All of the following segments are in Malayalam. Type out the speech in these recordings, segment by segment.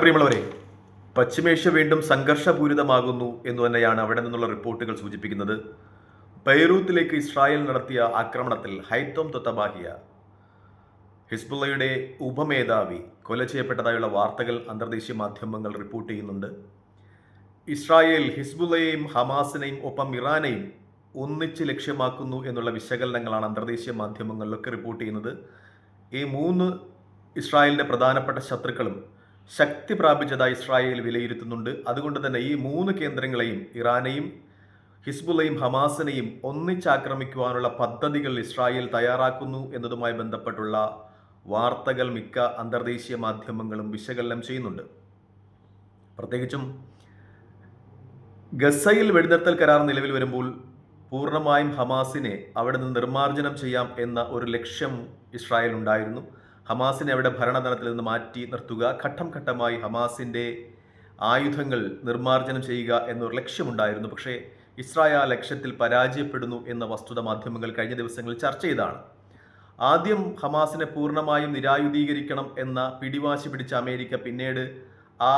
പ്രിയമുള്ളവരെ. പശ്ചിമേഷ്യ വീണ്ടും സംഘർഷപൂരിതമാകുന്നു എന്ന് തന്നെയാണ് അവിടെ നിന്നുള്ള റിപ്പോർട്ടുകൾ സൂചിപ്പിക്കുന്നത്. ബൈറൂത്തിലേക്ക് ഇസ്രായേൽ നടത്തിയ ആക്രമണത്തിൽ ഹൈത്തോം തൊത്തബാഹിയ ഹിസ്ബുള്ളയുടെ ഉപമേധാവി കൊല ചെയ്യപ്പെട്ടതായുള്ള വാർത്തകൾ അന്തർദേശീയ മാധ്യമങ്ങൾ റിപ്പോർട്ട് ചെയ്യുന്നുണ്ട്. ഇസ്രായേൽ ഹിസ്ബുള്ളയെയും ഹമാസിനെയും ഒപ്പം ഇറാനെയും ഒന്നിച്ച് ലക്ഷ്യമാക്കുന്നു എന്നുള്ള വിശകലനങ്ങളാണ് അന്തർദേശീയ മാധ്യമങ്ങളിലൊക്കെ റിപ്പോർട്ട് ചെയ്യുന്നത്. ഈ മൂന്ന് ഇസ്രായേലിന്റെ പ്രധാനപ്പെട്ട ശത്രുക്കളും ശക്തി പ്രാപിച്ചതായി ഇസ്രായേൽ വിലയിരുത്തുന്നുണ്ട്. അതുകൊണ്ട് തന്നെ ഈ മൂന്ന് കേന്ദ്രങ്ങളെയും ഇറാനെയും ഹിസ്ബുള്ളയും ഹമാസിനെയും ഒന്നിച്ചാക്രമിക്കുവാനുള്ള പദ്ധതികൾ ഇസ്രായേൽ തയ്യാറാക്കുന്നു എന്നതുമായി ബന്ധപ്പെട്ടുള്ള വാർത്തകൾ മിക്ക അന്തർദേശീയ മാധ്യമങ്ങളും വിശകലനം ചെയ്യുന്നുണ്ട്. പ്രത്യേകിച്ചും ഗസയിൽ വെടിനിർത്തൽ കരാർ നിലവിൽ വരുമ്പോൾ പൂർണമായും ഹമാസിനെ അവിടെ നിന്ന് നിർമ്മാർജനം ചെയ്യാം എന്ന ഒരു ലക്ഷ്യം ഇസ്രായേൽ ഉണ്ടായിരുന്നു. ഹമാസിനെ അവിടെ ഭരണതലത്തിൽ നിന്ന് മാറ്റി നിർത്തുക ഘട്ടം ഘട്ടമായി ഹമാസിന്റെ ആയുധങ്ങൾ നിർമ്മാർജനം ചെയ്യുക എന്നൊരു ലക്ഷ്യമുണ്ടായിരുന്നു. പക്ഷേ ഇസ്രായേൽ ആ ലക്ഷ്യത്തിൽ പരാജയപ്പെടുന്നു എന്ന വസ്തുത മാധ്യമങ്ങൾ കഴിഞ്ഞ ദിവസങ്ങളിൽ ചർച്ച ചെയ്താണ്. ആദ്യം ഹമാസിനെ പൂർണമായും നിരായുധീകരിക്കണം എന്ന പിടിവാശി പിടിച്ച അമേരിക്ക പിന്നീട് ആ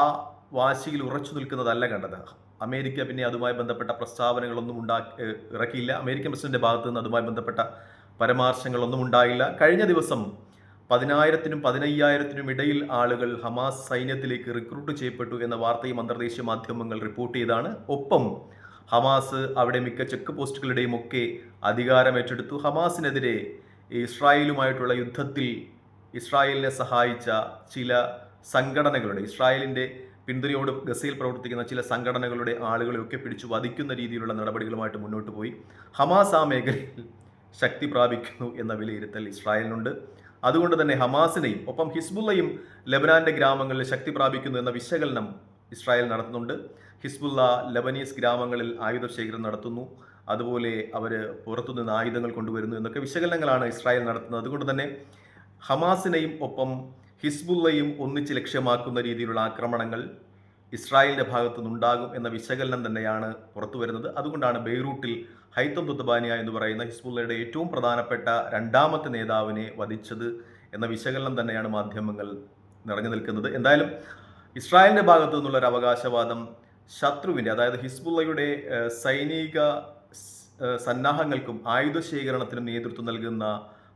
വാശിയിൽ ഉറച്ചു നിൽക്കുന്നതല്ല കണ്ടത്. അമേരിക്ക പിന്നെ അതുമായി ബന്ധപ്പെട്ട പ്രസ്താവനകളൊന്നും ഉണ്ടാക്കി ഇറക്കിയില്ല. അമേരിക്കൻ പ്രസിഡന്റ് ഭാഗത്തു നിന്ന് അതുമായി ബന്ധപ്പെട്ട പരാമർശങ്ങളൊന്നും ഉണ്ടായില്ല. കഴിഞ്ഞ ദിവസം പതിനായിരത്തിനും പതിനയ്യായിരത്തിനും ഇടയിൽ ആളുകൾ ഹമാസ് സൈന്യത്തിലേക്ക് റിക്രൂട്ട് ചെയ്യപ്പെട്ടു എന്ന വാർത്തയും അന്തർദേശീയ മാധ്യമങ്ങൾ റിപ്പോർട്ട് ചെയ്താണ്. ഒപ്പം ഹമാസ് അവിടെ മിക്ക ചെക്ക് പോസ്റ്റുകളുടെയും ഒക്കെ അധികാരം ഏറ്റെടുത്തു. ഹമാസിനെതിരെ ഇസ്രായേലുമായിട്ടുള്ള യുദ്ധത്തിൽ ഇസ്രായേലിനെ സഹായിച്ച ചില സംഘടനകളുടെ ഇസ്രായേലിന്റെ പിന്തുണയോട് ഗസയിൽ പ്രവർത്തിക്കുന്ന ചില സംഘടനകളുടെ ആളുകളെയൊക്കെ പിടിച്ചു വധിക്കുന്ന രീതിയിലുള്ള നടപടികളുമായിട്ട് മുന്നോട്ട് പോയി. ഹമാസ് ആ മേഖലയിൽ ശക്തി പ്രാപിക്കുന്നു എന്ന വിലയിരുത്തൽ ഇസ്രായേലിനുണ്ട്. അതുകൊണ്ട് തന്നെ ഹമാസിനെയും ഒപ്പം ഹിസ്ബുള്ളയും ലബനാന്റെ ഗ്രാമങ്ങളിൽ ശക്തി പ്രാപിക്കുന്നു എന്ന വിശകലനം ഇസ്രായേൽ നടത്തുന്നുണ്ട്. ഹിസ്ബുള്ള ലബനീസ് ഗ്രാമങ്ങളിൽ ആയുധ ശേഖരം നടത്തുന്നു. അതുപോലെ അവർ പുറത്തുനിന്ന് ആയുധങ്ങൾ കൊണ്ടുവരുന്നു എന്നൊക്കെ വിശകലനങ്ങളാണ് ഇസ്രായേൽ നടത്തുന്നത്. അതുകൊണ്ട് തന്നെ ഹമാസിനെയും ഒപ്പം ഹിസ്ബുള്ളയും ഒന്നിച്ച് ലക്ഷ്യമാക്കുന്ന രീതിയിലുള്ള ആക്രമണങ്ങൾ ഇസ്രായേലിന്റെ ഭാഗത്തു നിന്നുണ്ടാകും എന്ന വിശകലനം തന്നെയാണ് പുറത്തു വരുന്നത്. അതുകൊണ്ടാണ് ബെയ്റൂട്ടിൽ ഹൈത്തം തുത്തബാനിയ എന്ന് പറയുന്ന ഹിസ്ബുള്ളയുടെ ഏറ്റവും പ്രധാനപ്പെട്ട രണ്ടാമത്തെ നേതാവിനെ വധിച്ചത് എന്ന വിശകലനം തന്നെയാണ് മാധ്യമങ്ങൾ നിറഞ്ഞു നിൽക്കുന്നത്. എന്തായാലും ഇസ്രായേലിന്റെ ഭാഗത്തു നിന്നുള്ള ഒരു അവകാശവാദം ശത്രുവിന്റെ അതായത് ഹിസ്ബുള്ളയുടെ സൈനിക സന്നാഹങ്ങൾക്കും ആയുധ ശേഖരണത്തിനും നേതൃത്വം നൽകുന്ന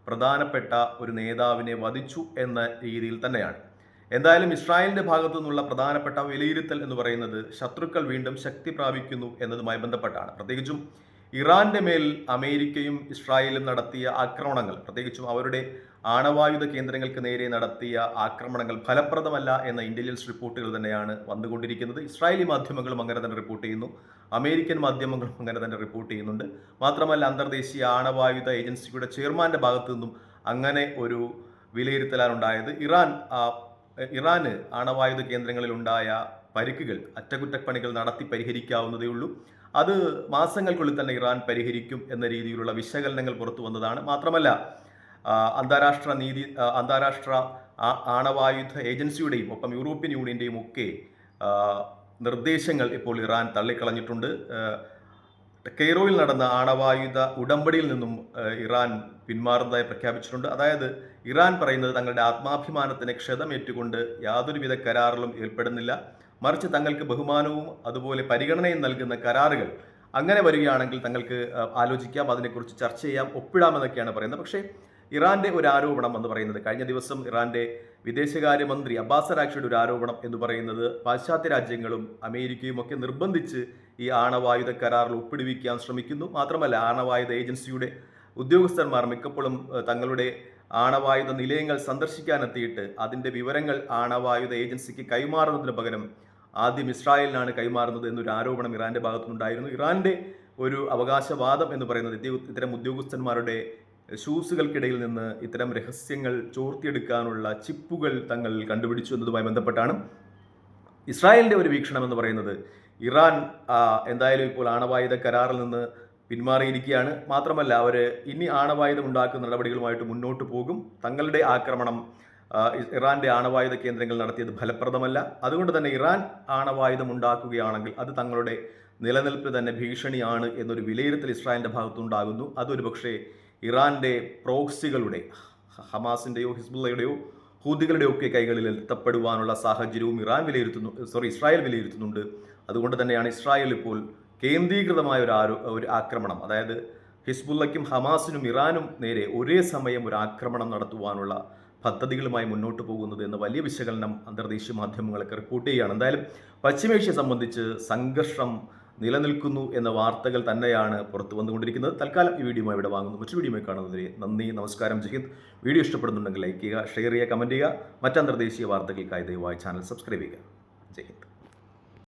പ്രധാനപ്പെട്ട ഒരു നേതാവിനെ വധിച്ചു എന്ന രീതിയിൽ തന്നെയാണ്. എന്തായാലും ഇസ്രായേലിന്റെ ഭാഗത്തു നിന്നുള്ള പ്രധാനപ്പെട്ട വിലയിരുത്തൽ എന്ന് പറയുന്നത് ശത്രുക്കൾ വീണ്ടും ശക്തി പ്രാപിക്കുന്നു എന്നതുമായി ബന്ധപ്പെട്ടാണ്. പ്രത്യേകിച്ചും ഇറാന്റെ മേൽ അമേരിക്കയും ഇസ്രായേലും നടത്തിയ ആക്രമണങ്ങൾ പ്രത്യേകിച്ചും അവരുടെ ആണവായുധ കേന്ദ്രങ്ങൾക്ക് നേരെ നടത്തിയ ആക്രമണങ്ങൾ ഫലപ്രദമല്ല എന്ന ഇന്റലിജൻസ് റിപ്പോർട്ടുകൾ തന്നെയാണ് വന്നുകൊണ്ടിരിക്കുന്നത്. ഇസ്രായേലി മാധ്യമങ്ങളും അങ്ങനെ തന്നെ റിപ്പോർട്ട് ചെയ്യുന്നു. അമേരിക്കൻ മാധ്യമങ്ങളും അങ്ങനെ തന്നെ റിപ്പോർട്ട് ചെയ്യുന്നുണ്ട്. മാത്രമല്ല അന്തർദേശീയ ആണവായുധ ഏജൻസിയുടെ ചെയർമാന്റെ ഭാഗത്തു നിന്നും അങ്ങനെ ഒരു വിലയിരുത്തലാണ് ഉണ്ടായത്. ഇറാൻ ഇറാന് ആണവായുധ കേന്ദ്രങ്ങളിൽ ഉണ്ടായ പരിക്കുകൾ അറ്റകുറ്റപ്പണികൾ നടത്തി പരിഹരിക്കാവുന്നതേ ഉള്ളൂ. അത് മാസങ്ങൾക്കുള്ളിൽ തന്നെ ഇറാൻ പരിഹരിക്കും എന്ന രീതിയിലുള്ള വിശകലനങ്ങൾ പുറത്തു വന്നതാണ്. മാത്രമല്ല അന്താരാഷ്ട്ര നീതി അന്താരാഷ്ട്ര ആണവായുധ ഏജൻസിയുടെയും ഒപ്പം യൂറോപ്യൻ യൂണിയന്റെയും ഒക്കെ നിർദ്ദേശങ്ങൾ ഇപ്പോൾ ഇറാൻ തള്ളിക്കളഞ്ഞിട്ടുണ്ട്. കെയ്റോയിൽ നടന്ന ആണവായുധ ഉടമ്പടിയിൽ നിന്നും ഇറാൻ പിന്മാറുന്നതായി പ്രഖ്യാപിച്ചിട്ടുണ്ട്. അതായത് ഇറാൻ പറയുന്നത് തങ്ങളുടെ ആത്മാഭിമാനത്തിന് ക്ഷതമേറ്റുകൊണ്ട് യാതൊരുവിധ കരാറിലും ഏർപ്പെടുന്നില്ല. മറിച്ച് തങ്ങൾക്ക് ബഹുമാനവും അതുപോലെ പരിഗണനയും നൽകുന്ന കരാറുകൾ. അങ്ങനെ വരികയാണെങ്കിൽ തങ്ങൾക്ക് ആലോചിക്കാം അതിനെക്കുറിച്ച് ചർച്ച ചെയ്യാം ഒപ്പിടാമെന്നൊക്കെയാണ് പറയുന്നത്. പക്ഷേ ഇറാന്റെ ഒരു ആരോപണം എന്ന് പറയുന്നത് കഴിഞ്ഞ ദിവസം ഇറാന്റെ വിദേശകാര്യമന്ത്രി അബ്ബാസ് റാഖിയുടെ ഒരു ആരോപണം എന്ന് പറയുന്നത് പാശ്ചാത്യ രാജ്യങ്ങളും അമേരിക്കയും ഒക്കെ നിർബന്ധിച്ച് ഈ ആണവായുധ കരാറിൽ ഒപ്പിടുവിക്കാൻ ശ്രമിക്കുന്നു. മാത്രമല്ല ആണവായുധ ഏജൻസിയുടെ ഉദ്യോഗസ്ഥന്മാർ മിക്കപ്പോഴും തങ്ങളുടെ ആണവായുധ നിലയങ്ങൾ സന്ദർശിക്കാനെത്തിയിട്ട് അതിന്റെ വിവരങ്ങൾ ആണവായുധ ഏജൻസിക്ക് കൈമാറുന്നതിന് പകരം ആദ്യം ഇസ്രായേലിനാണ് കൈമാറുന്നത് എന്നൊരു ആരോപണം ഇറാന്റെ ഭാഗത്തുനിന്നുണ്ടായിരുന്നു. ഇറാന്റെ ഒരു അവകാശവാദം എന്ന് പറയുന്നത് ഇത്തരം ഉദ്യോഗസ്ഥന്മാരുടെ ഷൂസുകൾക്കിടയിൽ നിന്ന് ഇത്തരം രഹസ്യങ്ങൾ ചോർത്തിയെടുക്കാനുള്ള ചിപ്പുകൾ തങ്ങൾ കണ്ടുപിടിച്ചു എന്നതുമായി ബന്ധപ്പെട്ടാണ്. ഇസ്രായേലിന്റെ ഒരു വീക്ഷണം എന്ന് പറയുന്നത് ഇറാൻ എന്തായാലും ഇപ്പോൾ ആണവായുധ കരാറിൽ നിന്ന് പിന്മാറിയിരിക്കുകയാണ്. മാത്രമല്ല അവർ ഇനി ആണവായുധം ഉണ്ടാക്കുന്ന നടപടികളുമായിട്ട് മുന്നോട്ട് പോകും. തങ്ങളുടെ ആക്രമണം ഇറാന്റെ ആണവായുധ കേന്ദ്രങ്ങൾ നടത്തിയത് ഫലപ്രദമല്ല. അതുകൊണ്ട് തന്നെ ഇറാൻ ആണവായുധം ഉണ്ടാക്കുകയാണെങ്കിൽ അത് തങ്ങളുടെ നിലനിൽപ്പ് തന്നെ ഭീഷണിയാണ് എന്നൊരു വിലയിരുത്തൽ ഇസ്രായേലിന്റെ ഭാഗത്തുണ്ടാകുന്നു. അതൊരു പക്ഷേ ഇറാന്റെ പ്രോക്സികളുടെ ഹമാസിന്റെയോ ഹിസ്ബുള്ളയുടെയോ ഹൂതികളുടെയൊക്കെ കൈകളിൽ എത്തപ്പെടുവാനുള്ള സാഹചര്യവും ഇറാൻ വിലയിരുത്തുന്നു സോറി ഇസ്രായേൽ വിലയിരുത്തുന്നുണ്ട്. അതുകൊണ്ട് തന്നെയാണ് ഇസ്രായേൽ ഇപ്പോൾ കേന്ദ്രീകൃതമായ ഒരു ആരോ ഒരു ആക്രമണം. അതായത് ഹിസ്ബുല്ലയ്ക്കും ഹമാസിനും ഇറാനും നേരെ ഒരേ സമയം ഒരു ആക്രമണം നടത്തുവാനുള്ള പദ്ധതികളുമായി മുന്നോട്ട് പോകുന്നത് എന്ന വലിയ വിശകലനം അന്തർദേശീയ മാധ്യമങ്ങളൊക്കെ റിപ്പോർട്ട് ചെയ്യുകയാണ്. എന്തായാലും പശ്ചിമേഷ്യ സംബന്ധിച്ച് സംഘർഷം നിലനിൽക്കുന്നു എന്ന വാർത്തകൾ തന്നെയാണ് പുറത്തു വന്നുകൊണ്ടിരിക്കുന്നത്. തൽക്കാലം ഈ വീഡിയോ ഇവിടെ വാങ്ങുന്നു. മറ്റു വീഡിയോ കാണുന്നതിന് നന്ദി നമസ്കാരം ജഹിന്ദ് വീഡിയോ ഇഷ്ടപ്പെടുന്നുണ്ടെങ്കിൽ ലൈക്ക് ചെയ്യുക ഷെയർ ചെയ്യുക കമന്റ് ചെയ്യുക. മറ്റ് അന്തർദേശീയ വാർത്തകൾക്കായി ദയവായി ചാനൽ സബ്സ്ക്രൈബ് ചെയ്യുക. ജയ്